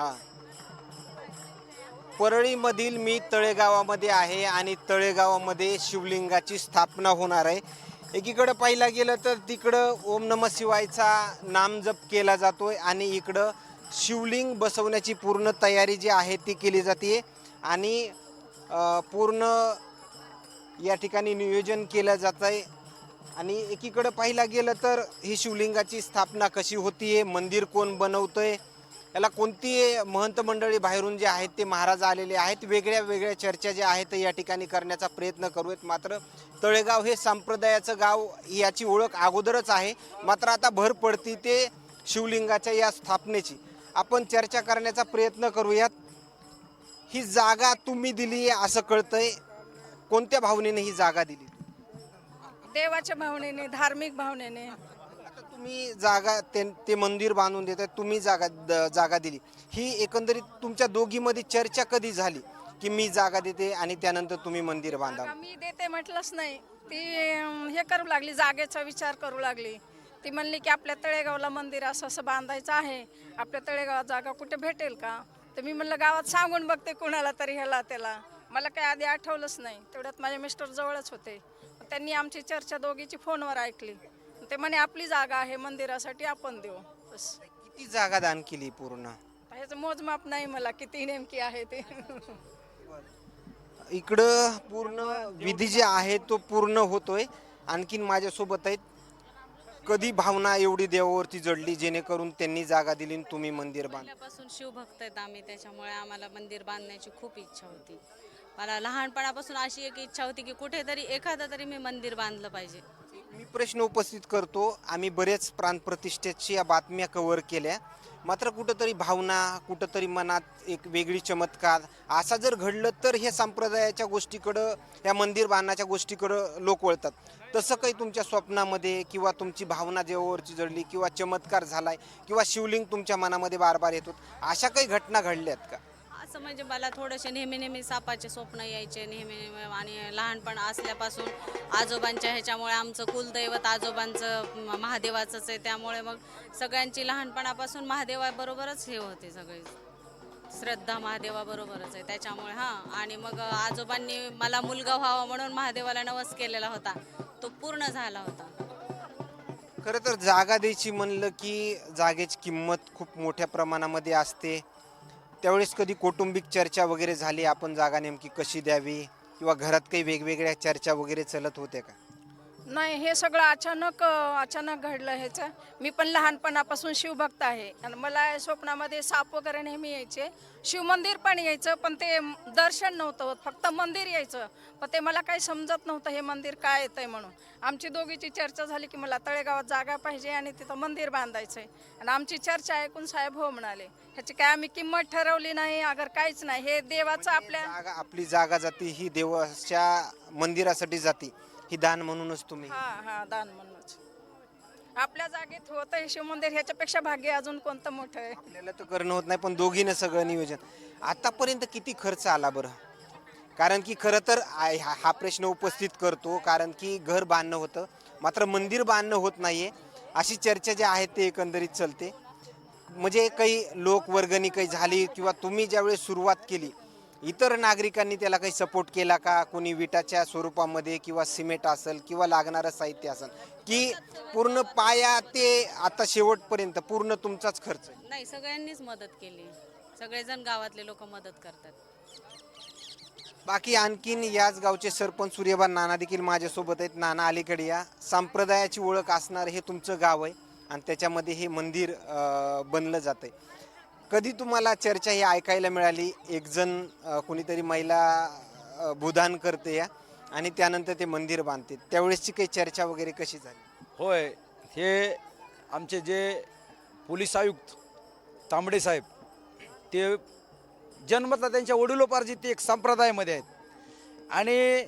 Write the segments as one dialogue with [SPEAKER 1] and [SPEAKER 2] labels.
[SPEAKER 1] हा. परळीमधील मी तळेगावामध्ये आहे आणि तळेगावामध्ये शिवलिंगाची स्थापना होणार आहे. एकीकडं पाहिला गेलं तर तिकडं ओम नम शिवायचा नामजप केला जातोय आणि इकडं शिवलिंग बसवण्याची पूर्ण तयारी जी आहे ती केली जाते आणि पूर्ण या ठिकाणी नियोजन केलं जात आहे आणि एकीकडं पाहिला गेलं तर ही शिवलिंगाची स्थापना कशी होती आहे मंदिर कोण बनवतं आहे याला कोणती महंत मंडळी बाहेरून जे आहेत ते महाराज आलेले आहेत वेगळ्या वेगळ्या चर्चा ज्या आहेत या ठिकाणी करण्याचा प्रयत्न करूयात. मात्र तळेगाव हे संप्रदायाचं गाव याची ओळख अगोदरच आहे. मात्र आता भर पडती ते शिवलिंगाच्या या स्थापनेची. आपण चर्चा करण्याचा प्रयत्न करूयात. ही जागा तुम्ही दिली असं कळतंय. कोणत्या भावनेने ही जागा दिली?
[SPEAKER 2] देवाच्या भावनेने धार्मिक भावनेने.
[SPEAKER 1] तुम्ही जागा ते ते मंदिर बांधून देत तुम्ही जागा द- जागा दिली. ही एकंदरीत तुमच्या दोघीमध्ये चर्चा कधी झाली? की मी जागा देते आणि त्यानंतर तुम्ही मंदिर बांधा?
[SPEAKER 2] मी देते म्हटलंच नाही. ती अं, हे करू लागली जागेचा विचार करू लागली. ती म्हणली की आपल्या तळेगावला मंदिर असं असं बांधायचं आहे. आपल्या तळेगावात जागा कुठे भेटेल का? तर मी म्हणलं गावात सांगून बघते कुणाला तरी ह्याला त्याला. मला काही आधी आठवलंच नाही. तेवढ्यात माझे मिस्टर जवळच होते. त्यांनी आमची चर्चा दोघीची फोनवर ऐकली. ते म्हणे आपली जागा आहे मंदिरासाठी आपण देऊ. बस.
[SPEAKER 1] किती जागा दान केली पूर्ण?
[SPEAKER 2] ह्याचं मोजमाप नाही मला किती नेमकी आहे ते.
[SPEAKER 1] इकडं पूर्ण विधी जे आहे तो पूर्ण होतोय. आणखीन माझ्यासोबत आहेत. कधी भावना एवढी देवावरती जडली जेणेकरून त्यांनी जागा दिली आणि तुम्ही मंदिर बांध.
[SPEAKER 3] पहिल्यापासून शिवभक्त आहेत आम्ही त्याच्यामुळे आम्हाला मंदिर बांधण्याची खूप इच्छा होती. मला लहानपणापासून अशी एक इच्छा होती की कुठेतरी एखादं तरी मी मंदिर बांधलं पाहिजे.
[SPEAKER 1] मी प्रश्न उपस्थित करतो. आम्ही बरेच प्राणप्रतिष्ठेची या बातम्या कव्हर केल्या. मात्र कुठंतरी भावना कुठंतरी मनात एक वेगळी चमत्कार असा जर घडलं तर हे संप्रदायाच्या गोष्टीकडं या मंदिर बांधण्याच्या गोष्टीकडं लोक वळतात. तसं काही तुमच्या स्वप्नामध्ये किंवा तुमची भावना देवावरची जडली किंवा चमत्कार झालाय किंवा शिवलिंग तुमच्या मनामध्ये बार बार येतो अशा काही घटना घडल्यात का?
[SPEAKER 3] असं म्हणजे मला थोडेसे नेहमी नेहमी सापाचे स्वप्न यायचे नेहमी नेहमी आणि लहानपण असल्यापासून आजोबांच्या ह्याच्यामुळे आमचं कुलदैवत आजोबांचं महादेवाचंच आहे. त्यामुळे मग सगळ्यांची लहानपणापासून महादेवाबरोबरच हे होते सगळे. श्रद्धा महादेवाबरोबरच आहे. त्याच्यामुळे हां. आणि मग आजोबांनी मला मुलगा व्हावा म्हणून महादेवाला नवस केलेला होता. तो पूर्ण झाला होता.
[SPEAKER 1] खरं तर जागा द्यायची म्हणलं की जागेची किंमत खूप मोठ्या प्रमाणामध्ये असते. त्यावेळेस कधी कौटुंबिक चर्चा वगैरे झाली? आपण जागा नेमकी कशी द्यावी? किंवा घरात काही वेगवेगळ्या चर्चा वगैरे चलत होत्या का?
[SPEAKER 2] नाही हे सगळं अचानक अचानक घडलं ह्याचं. मी पण लहानपणापासून शिवभक्त आहे. आणि मला स्वप्नामध्ये साप वगैरे नेहमी यायचे. शिवमंदिर पण यायचं पण ते दर्शन नव्हतं होत. फक्त मंदिर यायचं. पण ते मला काही समजत नव्हतं हे मंदिर काय येतंय म्हणून. आमची दोघीची चर्चा झाली की मला तळेगावात जागा पाहिजे आणि तिथं मंदिर बांधायचंय. आणि आमची चर्चा ऐकून साहेब हो म्हणाले ह्याची काय आम्ही किंमत ठरवली नाही अगर काहीच नाही. हे देवाचं आपल्या
[SPEAKER 1] जागा आपली जागा जाती ही देवाच्या मंदिरासाठी जाती. ही दान म्हणूनच तुम्ही.
[SPEAKER 2] हा हा दान म्हणूनच. आपल्या जागेत होतं हे शिवमंदिर ह्याच्यापेक्षा भाग्य अजून कोणतं मोठं आहे?
[SPEAKER 1] आपल्याला तर करणं होत नाही पण दोघीनं सगळं नियोजन. आतापर्यंत किती खर्च आला बरं? कारण की खरं तर हा हा प्रश्न उपस्थित करतो कारण की घर बांधणं होतं. मात्र मंदिर बांधणं होत नाहीये. अशी चर्चा जी आहे ते एकंदरीत चलते. म्हणजे काही लोकवर्गणी काही झाली किंवा तुम्ही ज्यावेळेस सुरुवात केली इतर नागरिकांनी त्याला काही सपोर्ट केला का? कोणी विटाच्या स्वरूपामध्ये किंवा सिमेंट असेल किंवा लागणारं साहित्य असेल की पूर्ण पाया ते आता शेवटपर्यंत पूर्ण तुमचाच खर्च आहे?
[SPEAKER 3] नाही सगळ्यांनीच मदत केली. सगळेजण गावातले लोक मदत करतात.
[SPEAKER 1] बाकी आणखीन याच गावचे सरपंच सूर्यबा नाना देखील माझ्यासोबत आहेत. नाना अलीकडे या. संप्रदायाची ओळख असणार हे तुमचं गाव आहे आणि त्याच्यामध्ये हे मंदिर अं, बनलं जातं आहे कधी तुम्हाला चर्चा ही ऐकायला मिळाली? एक जण कोणीतरी महिला भूदान करते या आणि त्यानंतर ते मंदिर बांधते. त्यावेळेसची काही चर्चा वगैरे कशी झाली?
[SPEAKER 4] होय हे आमचे जे पोलीस आयुक्त तांबडे साहेब ते जन्मतला त्यांच्या वडिलोपार्जित ते एक संप्रदायामध्ये आहेत. आणि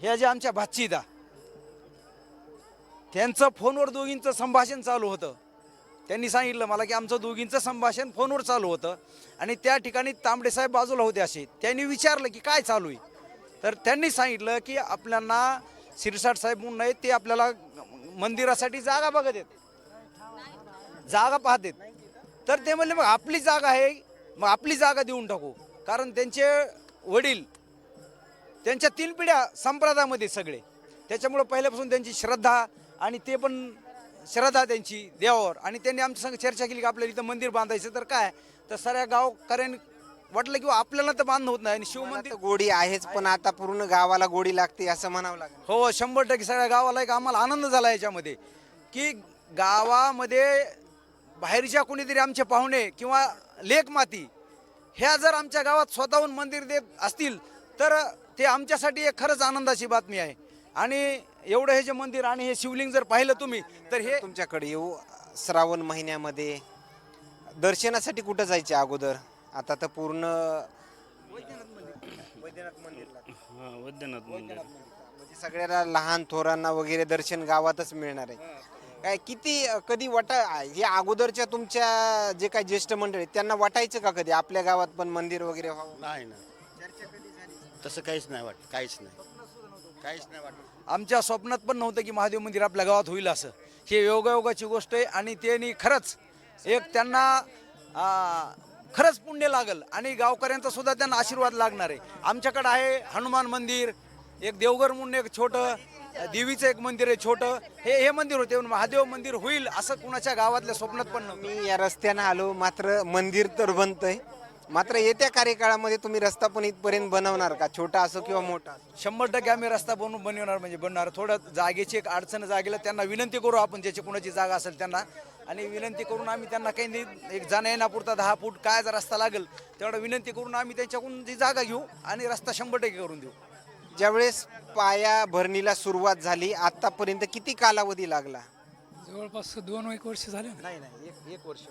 [SPEAKER 4] ह्या ज्या आमच्या भाचीदा त्यांचं फोनवर दोघींचं संभाषण चालू होतं. त्यांनी सांगितलं मला की आमचं दोघींचं संभाषण फोनवर चालू होतं. आणि त्या ठिकाणी तांबडे साहेब बाजूला होते असे. त्यांनी विचारलं की काय चालू आहे? तर त्यांनी सांगितलं की आपल्याला शिरसाट साहेब म्हणून आहेत ते आपल्याला मंदिरासाठी जागा बघत आहेत. जागा पाहतात. तर ते म्हणले मग आपली जागा आहे मग आपली जागा देऊन टाकू. कारण त्यांचे वडील त्यांच्या तीन पिढ्या संप्रदायामध्ये सगळे. त्याच्यामुळं पहिल्यापासून त्यांची श्रद्धा आणि ते पण श्रद्धा त्यांची देवावर. आणि त्यांनी आमच्या संग चर्चा केली की आपल्याला इथं मंदिर बांधायचं तर काय? तर साऱ्या गावकऱ्यांनी वाटलं की आपल्याला तर बांधणं होत नाही आणि शिवमंदिर
[SPEAKER 1] गोडी आहेच पण आता पूर्ण गावाला गोडी लागते असं म्हणावं लागेल.
[SPEAKER 4] हो शंभर टक्के सगळ्या गावाला एक आम्हाला आनंद झाला याच्यामध्ये. की गावामध्ये बाहेरच्या कोणीतरी आमचे पाहुणे किंवा लेक माती ह्या जर आमच्या गावात स्वतःहून मंदिर देत असतील तर ते आमच्यासाठी एक खरंच आनंदाची बातमी आहे. आणि एवढं हे जे मंदिर आणि हे शिवलिंग जर पाहिलं तुम्ही तर हे
[SPEAKER 1] तुमच्याकडे येऊ श्रावण महिन्यामध्ये दर्शनासाठी कुठं जायचे अगोदर? आता तर पूर्ण वैद्यनाथ मंदिरला
[SPEAKER 5] हा वैद्यनाथ मंदिर.
[SPEAKER 1] म्हणजे सगळ्याला लहान थोरांना वगैरे दर्शन गावातच मिळणार आहे. काय किती कधी वाटा हे अगोदरच्या तुमच्या जे काही ज्येष्ठ मंडळी आहेत, त्यांना वाटायचं का कधी? आपल्या गावात पण मंदिर वगैरे व्हावं?
[SPEAKER 5] नाही ना. तसं काहीच नाही वाटत काहीच नाही. काहीच नाही वाटत.
[SPEAKER 4] आमच्या स्वप्नात पण नव्हतं की महादेव मंदिर आपल्या गावात होईल असं. हे योगायोगाची गोष्ट आहे आणि त्यांनी खरंच एक त्यांना खरंच पुण्य लागल. आणि गावकऱ्यांचा सुद्धा त्यांना आशीर्वाद लागणार आहे. आमच्याकडे आहे हनुमान मंदिर एक देवघर म्हणून एक छोटं देवीचं एक मंदिर आहे छोटं. हे हे मंदिर होते महादेव मंदिर होईल असं कुणाच्या गावातल्या स्वप्नात पण नव्हतं.
[SPEAKER 1] मी या रस्त्यानं आलो मात्र मंदिर तर बनतंय. मात्र येत्या कार्यकाळामध्ये तुम्ही रस्ता पण इथपर्यंत बनवणार का? छोटा असो किंवा मोठा? असो?
[SPEAKER 4] शंभर टक्के आम्ही रस्ता बनवून बनवणार म्हणजे बनणार. थोडं जागेची एक अडचण जागेला त्यांना विनंती करू आपण ज्याची कोणाची जागा असेल त्यांना. आणि विनंती करून आम्ही त्यांना काही नाही एक जाण्या येण्यापुरता दहा फूट काय जर रस्ता लागेल तेवढा विनंती करून आम्ही त्यांच्याकडून ती जागा घेऊ आणि रस्ता शंभर टक्के करून देऊ.
[SPEAKER 1] ज्यावेळेस पाया भरणीला सुरुवात झाली आतापर्यंत किती कालावधी लागला?
[SPEAKER 6] जवळपास दोन एक वर्ष झाले
[SPEAKER 4] नाही नाही एक एक वर्ष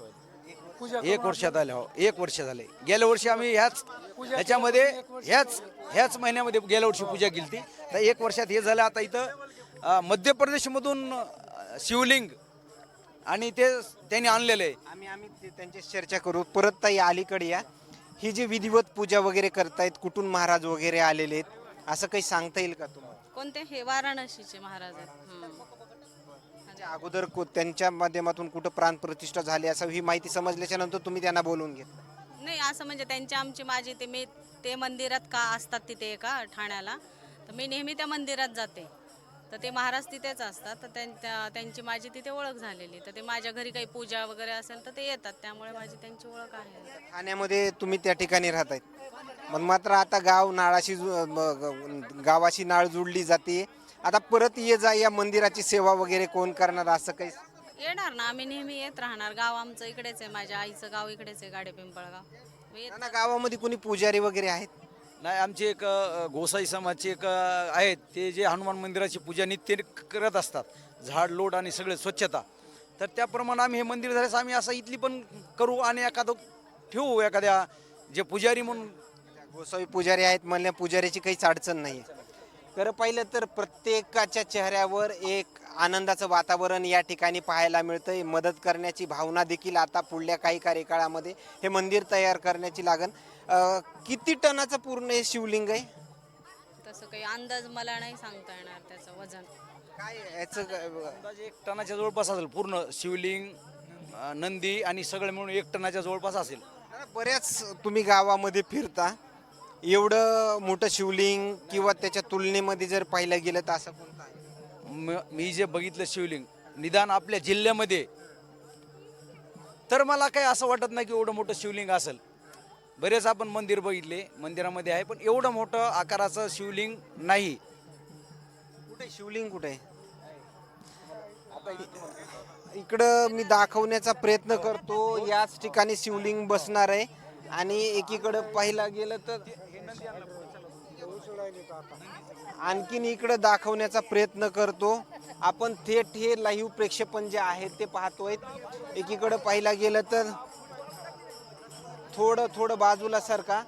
[SPEAKER 4] एक वर्षात आले हो एक वर्ष झाले. गेल्या वर्षी आम्ही ह्याच ह्याच्यामध्ये ह्याच ह्याच महिन्यामध्ये गेल्या वर्षी पूजा केली ती तर एक वर्षात हे झालं. आता इथं मध्य प्रदेशमधून शिवलिंग आणि ते त्यांनी आणलेलं आहे.
[SPEAKER 1] आम्ही आम्ही ते- त्यांच्याशी चर्चा करू. परत ताई अलीकडे या. ही जी विधिवत पूजा वगैरे करतायत कुठून महाराज वगैरे आलेले आहेत असं काही सांगता येईल का तुम्हाला?
[SPEAKER 3] कोणते? हे वाराणसीचे महाराज आहेत. हम्म.
[SPEAKER 1] अगोदर को- त्यांच्या माध्यमातून कुठं प्राण प्रतिष्ठा झाली असं ही माहिती समजल्याच्या नंतर तुम्ही त्यांना बोलवून घेतलं.
[SPEAKER 3] नाही असं म्हणजे त्यांची आमची माझी ते मी ते मंदिरात का असतात तिथे का ठाण्याला? तर मी नेहमी त्या मंदिरात जाते. तर ते महाराज तिथेच असतात. तर त्यांच्या त्यांची माझी तिथे ओळख झालेली. तर ते माझ्या घरी काही पूजा वगैरे असेल तर ते येतात. त्यामुळे माझी त्यांची ओळख आहे.
[SPEAKER 1] ठाण्यामध्ये तुम्ही त्या ठिकाणी राहतायत. मग मात्र आता गाव नाळाशी जु- म- ग- गावाशी नाळ जुडली जाते. आता परत ये जा या मंदिराची सेवा वगैरे कोण करणार असं काही?
[SPEAKER 3] येणार ना आम्ही नेहमी येत राहणार. गाव आमचं इकडेच आहे माझ्या आईचं गाव इकडेच आहे गाडे पिंपळगाव. मी येत-
[SPEAKER 1] ना गावामध्ये कोणी पुजारी वगैरे आहेत?
[SPEAKER 4] नाही आमची एक अ, गोसाई समाजचे एक अ, आहेत. ते जे हनुमान मंदिराची पूजा नित्य करत असतात. झाड लोट आणि सगळे स्वच्छता. तर त्याप्रमाणे आम्ही हे मंदिर झाल्यास आम्ही असं इथली पण करू आणि एखादं ठेवू एखाद्या जे पुजारी म्हणून.
[SPEAKER 1] गोसावी पुजारी आहेत म्हणल्या पुजारीची काहीच अडचण नाही तर पाहिलं तर प्रत्येकाच्या चेहऱ्यावर एक आनंदाचं वातावरण या ठिकाणी पाहायला मिळतंय. मदत करण्याची भावना देखील आता पुढल्या काही कार्यकाळामध्ये हे मंदिर तयार करण्याची लागन अं, किती टनाचं पूर्ण हे शिवलिंग आहे?
[SPEAKER 3] तसं काही अंदाज मला नाही सांगता येणार त्याचं वजन.
[SPEAKER 1] काय याचं
[SPEAKER 4] अंदाजे एक टनाच्या जवळपास असेल पूर्ण शिवलिंग अ, नंदी आणि सगळं मिळून एक टनाच्या जवळपास असेल.
[SPEAKER 1] बऱ्याच तुम्ही गावामध्ये फिरता. एवढं मोठं शिवलिंग किंवा त्याच्या तुलनेमध्ये जर पाहिलं गेलं तर असं कोणतं आहे?
[SPEAKER 4] म- मी जे बघितलं शिवलिंग निदान आपल्या जिल्ह्यामध्ये तर मला काही असं वाटत नाही की एवढं मोठं शिवलिंग असेल. बरेच आपण मंदिर बघितले मंदिरामध्ये आहे पण एवढं मोठं आकाराचं शिवलिंग नाही.
[SPEAKER 1] कुठे शिवलिंग कुठे इकडं मी दाखवण्याचा प्रयत्न करतो याच ठिकाणी शिवलिंग बसणार आहे. आणि एकीकडं पाहिला गेलं तर आणखीन इकडं दाखवण्याचा प्रयत्न करतो. आपण थेट हे लाईव्ह प्रेक्षेपण जे आहेत ते पाहतोय. एकीकडं पाहिला गेलं तर थोडं थोडं बाजूला सारखा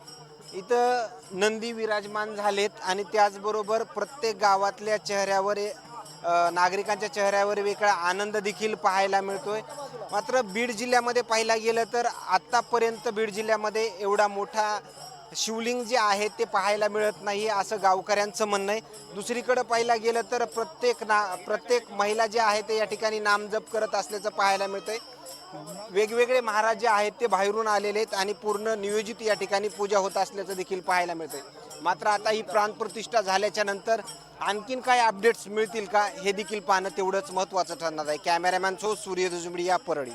[SPEAKER 1] इथं नंदी विराजमान झालेत आणि त्याचबरोबर प्रत्येक गावातल्या चेहऱ्यावर नागरिकांच्या चेहऱ्यावर वेगळा आनंद देखील पाहायला मिळतोय. मात्र बीड जिल्ह्यामध्ये पाहिला गेलं तर आत्तापर्यंत बीड जिल्ह्यामध्ये एवढा मोठा शिवलिंग जे आहे ते पाहायला मिळत नाही असं गावकऱ्यांचं म्हणणं आहे. दुसरीकडे पाहायला गेलं तर प्रत्येक ना प्रत्येक महिला जे आहे ते या ठिकाणी नामजप करत असल्याचं पाहायला मिळतंय. वेगवेगळे महाराज जे आहेत ते बाहेरून आलेले आहेत आणि पूर्ण नियोजित या ठिकाणी पूजा होत असल्याचं देखील पाहायला मिळतंय. मात्र आता ही प्राणप्रतिष्ठा झाल्याच्यानंतर आणखीन काय अपडेट्स मिळतील का हे देखील पाहणं तेवढंच महत्त्वाचं ठरणार आहे. कॅमेरामॅन सो सूर्य दुजुमडी या परळी.